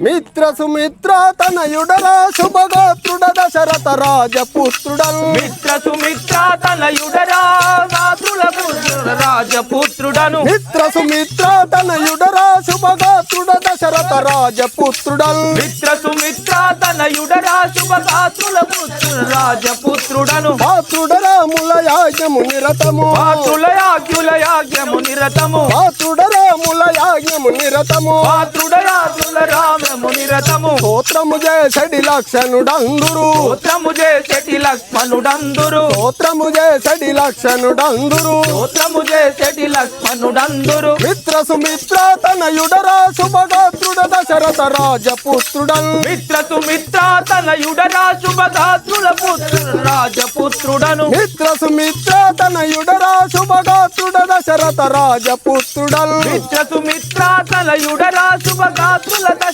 మిత్ర సుమిత్ర తనయుడరా శుభగోత్రుడ దశరథ రాజపుత్రుడల్. మిత్ర సుమిత్ర తనయుడరా రాజులకు రాజపుత్రుడను. మిత్ర సుమిత్ర తనయుడరా శుభగోత్రుడ దశరథ రాజపుత్రుడల్. మిత్ర సుమిత్ర తనయుడరా శుభగాత్రుల పుత్రుడు రాజపుత్రుడను. పాత్రుడరా ముల యాజ్ఞము నిరతము. పాత్రుల యాజ్ఞుల యాజ్ఞము నిరతము. పాత్రుడరా ముల యాజ్ఞము నిరతము. పాత్రుడ రామము నిరతము స్తోత్రము చేసడి లక్షణుడందురు. స్తోత్రము చేసేటి లక్ష్మణుడందురు స్తోత్రము చేసడి లక్షణుడందురు. స్తోత్రము చేసేటి లక్ష్మణుడందురు మిత్ర సుమిత్ర తనయుడరా శుభగోత్రుడ దశరథ రాజపుత్రుడల్ మిత్ర సుమిత్ర తనయుడరా శుభగాత్రుల పుత్రుడు రాజపుత్రుడను. మిత్ర సుమిత్ర తనయుడరా శుభగోత్రుడ దశరథ రాజపుత్రుడల్ మిత్ర సుమిత్ర తనయుడరా శుభగాత్రుల దశ